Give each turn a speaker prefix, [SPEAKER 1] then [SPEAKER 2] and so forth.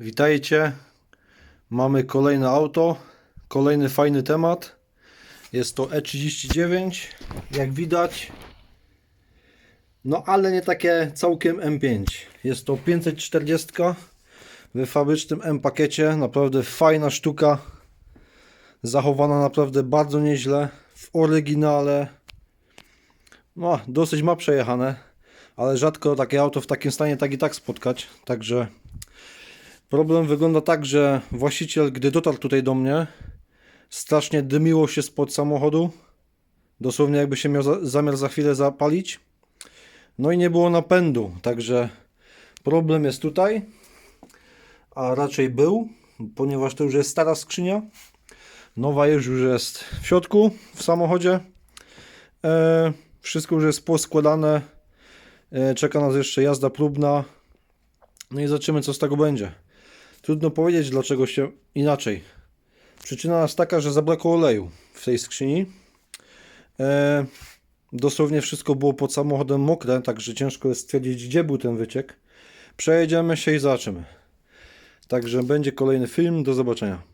[SPEAKER 1] Witajcie. Mamy kolejne auto, kolejny fajny temat. Jest to E39, jak widać. No ale nie takie całkiem M5. Jest to 540 w fabrycznym M pakiecie. Naprawdę fajna sztuka. Zachowana naprawdę bardzo nieźle. W oryginale. No, dosyć ma przejechane, ale rzadko takie auto w takim stanie tak i tak spotkać. Także Problem wygląda tak, że właściciel, gdy dotarł tutaj do mnie, strasznie dymiło się spod samochodu. Dosłownie jakby się miał za, zamiar za chwilę zapalić. No i nie było napędu, także problem jest tutaj, a raczej był, ponieważ to już jest stara skrzynia. Nowa już jest w środku, w samochodzie. E, wszystko już jest poskładane. E, czeka nas jeszcze jazda próbna. No i zobaczymy, co z tego będzie. Trudno powiedzieć, dlaczego się inaczej. Przyczyna jest taka, że zabrakło oleju w tej skrzyni. E, dosłownie wszystko było pod samochodem mokre, także ciężko jest stwierdzić, gdzie był ten wyciek. Przejedziemy się i zobaczymy. Także będzie kolejny film. Do zobaczenia.